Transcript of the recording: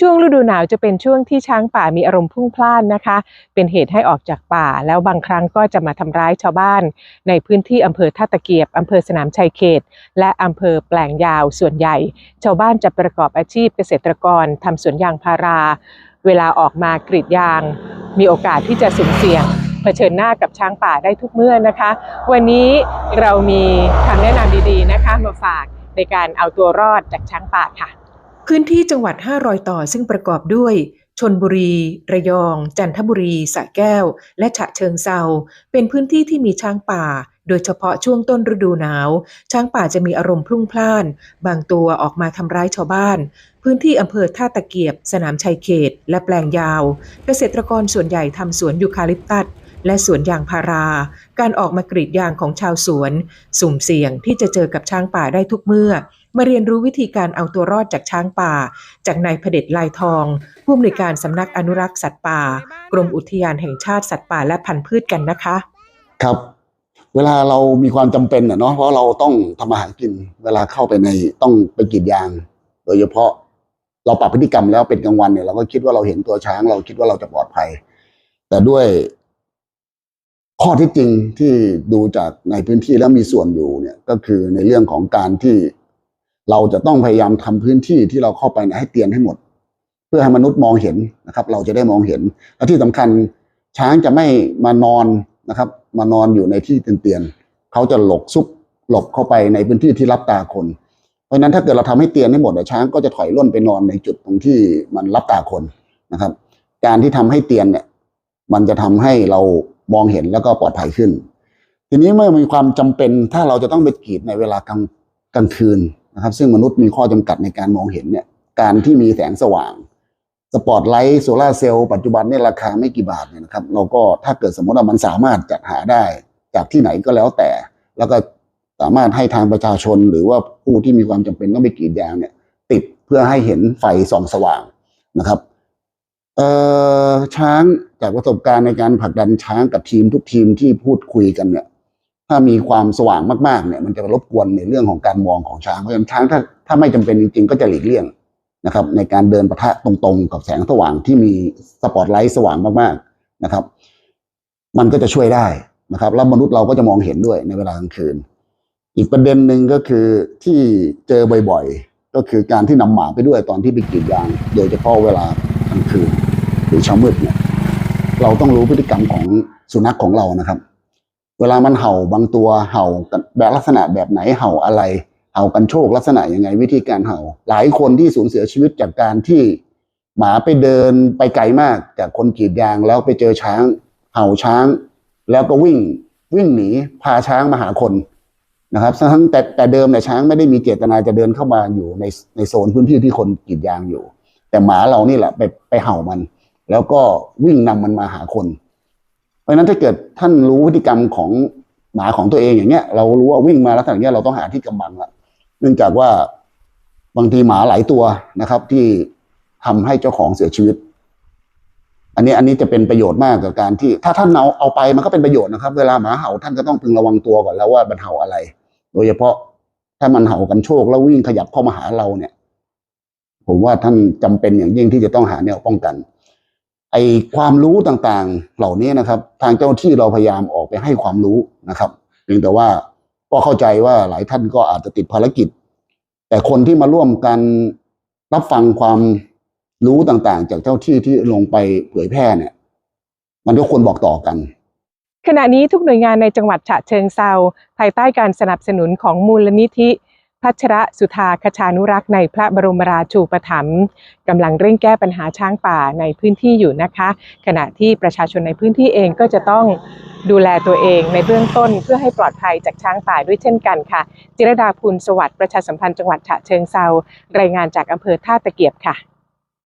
ช่วงฤดูหนาวจะเป็นช่วงที่ช้างป่ามีอารมณ์พุ่งพล่านนะคะ เป็นเหตุให้ออกจากป่า แล้วบางครั้งก็จะมาทำร้ายชาวบ้าน ในพื้นที่อำเภอท่าตะเกียบอำเภอสนามชัยเขต และอำเภอแปลงยาวส่วนใหญ่ ชาวบ้านจะประกอบอาชีพเกษตรกรทำสวนยางพารา เวลาออกมากรีดยาง มีโอกาสที่จะสุ่มเสี่ยงเผชิญหน้ากับช้างป่าได้ทุกเมื่อนะคะ วันนี้เรามีคำแนะนำดีๆนะคะมาฝากในการเอาตัวรอดจากช้างป่าค่ะ พื้นที่จังหวัด5รอยต่อซึ่งประกอบด้วยชนบุรี ระยอง จันทบุรีสระแก้ว และฉะเชิงเซาเป็นพื้นที่ที่มีช้างป่า โดยเฉพาะช่วงต้นฤดูหนาว ช้างป่าจะมีอารมณ์พลุ่งพล่าน บางตัวออกมาทำร้ายชาวบ้าน พื้นที่อำเภอท่าตะเกียบ สนามชัยเขต และแปลงยาว เกษตรกรส่วนใหญ่ทำสวนยูคาลิปตัสและสวนยางพารา การออกมากรีดยางของชาวสวน สุ่มเสี่ยงที่จะเจอกับช้างป่าได้ทุกเมื่อ มาเรียนรู้วิธีการเอาตัวรอดจากช้างป่า จากนายพเด็จลายทอง ผู้อำนวยการสำนักอนุรักษ์สัตว์ป่า กรมอุทยานแห่งชาติสัตว์ป่าและพันธุ์พืชกันนะคะ ครับ เวลาเรามีความจำเป็นเนาะเพราะเราต้องทำอาหารกิน เวลาเข้าไปในต้องไปกรีดยาง โดยเฉพาะเราปรับพฤติกรรมแล้วเป็นกลางวันเนี่ยเราก็คิดว่าเราเห็นตัวช้าง เราคิดว่าเราจะปลอดภัย แต่ด้วยข้อที่จริงที่ดูจากในพื้นที่แล้วมีส่วนอยู่เนี่ยก็คือในเรื่องของการที่ เราจะต้องพยายามทำพื้นที่ที่เราเข้าไปเนี่ยให้เตียนให้หมด เพื่อให้มนุษย์มองเห็นนะครับ เราจะได้มองเห็นและที่สำคัญช้างจะไม่มานอนนะครับ มานอนอยู่ในที่เตียนๆเขาจะหลบซุกหลบเข้าไปในพื้นที่ที่รับตาคน เพราะนั้นถ้าเกิดเราทำให้เตียนให้หมดเดี๋ยวช้างก็จะถอยร่นไปนอนในจุดตรงที่มันรับตาคนนะครับ การที่ทำให้เตียนเนี่ย มันจะทำให้เรามองเห็นแล้วก็ปลอดภัยขึ้น ทีนี้เมื่อมีความจำเป็นถ้าเราจะต้องไปกรีดในเวลากลางกลางคืน นะครับซึ่งมนุษย์มีข้อจำกัดในการมองเห็นเนี่ยการที่มีแสงสว่างสปอตไลท์โซลาเซลล์ปัจจุบันเนี่ยราคาไม่กี่บาทเนี่ยนะครับเราก็ถ้าเกิดสมมติว่ามันสามารถจัดหาได้ จากที่ไหนก็แล้วแต่ แล้วก็สามารถให้ทางประชาชนหรือว่าผู้ที่มีความจำเป็นต้องไปกรีดยางเนี่ย ติดเพื่อให้เห็นไฟส่องสว่างนะครับเอ่อช้างจากประสบการณ์ในการผลักดันช้างกับทีมทุกทีมที่พูดคุยกันเนี่ย ถ้ามีความสว่างมากๆเนี่ยมันจะรบกวนในเรื่องของการมองของช้างเพราะฉะนั้นช้างถ้าถ้าไม่จำเป็นจริง ๆ ก็จะหลีกเลี่ยงนะครับ ในการเดินประทะตรงๆ กับแสงสว่างที่มีสปอตไลท์สว่างมากๆนะครับ มันก็จะช่วยได้นะครับ แล้วมนุษย์เราก็จะมองเห็นด้วยในเวลากลางคืน อีกประเด็นหนึ่งก็คือที่เจอบ่อยๆ ก็คือการที่นำหมาไปด้วยตอนที่ไปกรีดยาง โดยเฉพาะเวลากลางคืนหรือเช้ามืดเนี่ยเราต้องรู้พฤติกรรมของสุนัขของเรานะครับ เวลามันเห่าบางตัวเห่าแบบลักษณะแบบไหนเห่าอะไร เห่ากันโชคลักษณะยังไงวิธีการเห่า หลายคนที่สูญเสียชีวิตจากการที่หมาไปเดินไปไกลมากจากคนกรีดยางแล้วไปเจอช้าง เห่าช้าง แล้วก็วิ่งวิ่งหนีพาช้างมาหาคนนะครับทั้งแต่แต่เดิมเนี่ยช้างไม่ได้มีเจตนาจะเดินเข้ามาอยู่ในในโซนพื้นที่ที่คนกรีดยางอยู่ แต่หมาเรานี่แหละไปไปเห่ามัน แล้วก็วิ่งนำมันมาหาคน เพราะฉะนั้นถ้าเกิดท่านรู้พฤติกรรมของหมาของตัวเองอย่างเงี้ย เรารู้ว่าวิ่งมาลักษณะอย่างเงี้ยเราต้องหาที่กำบังละเนื่องจากว่าบางทีหมาหลายตัวนะครับ ที่ทำให้เจ้าของเสียชีวิต อันนี้อันนี้จะเป็นประโยชน์มากกับการที่ ถ้าท่านเอาเอาไปมันก็เป็นประโยชน์นะครับ เวลาหมาเห่าท่านก็ต้องพึงระวังตัวก่อนแล้วว่ามันเห่าอะไร โดยเฉพาะถ้ามันเห่ากันโชคแล้ววิ่งขยับเข้ามาหาเราเนี่ย ผมว่าท่านจำเป็นอย่างยิ่งที่จะต้องหาแนวป้องกัน ไอความรู้ต่างๆ เหล่านี้นะครับ ทางเจ้าที่เราพยายามออกไปให้ความรู้นะครับเพียงแต่ว่าก็เข้าใจว่าหลายท่านก็อาจจะติดภารกิจ แต่คนที่มาร่วมกันรับฟังความรู้ต่างๆ จากเจ้าที่ที่ลงไปเผยแพร่เนี่ย มันก็ควรบอกต่อกัน ขณะนี้ทุกหน่วยงานในจังหวัดฉะเชิงเซาภายใต้การสนับสนุนของมูลนิธิ พัชระสุธาคชานุรักษ์ในพระบรมราชูปถัมภ์กำลังเร่งแก้ปัญหาช้างป่าในพื้นที่อยู่นะคะ ขณะที่ประชาชนในพื้นที่เองก็จะต้องดูแลตัวเองในเบื้องต้นเพื่อให้ปลอดภัยจากช้างป่าด้วยเช่นกันค่ะ จิรดาภูลสวัสดิ์ประชาสัมพันธ์จังหวัดฉะเชิงเซารายงานจากอำเภอท่าตะเกียบค่ะ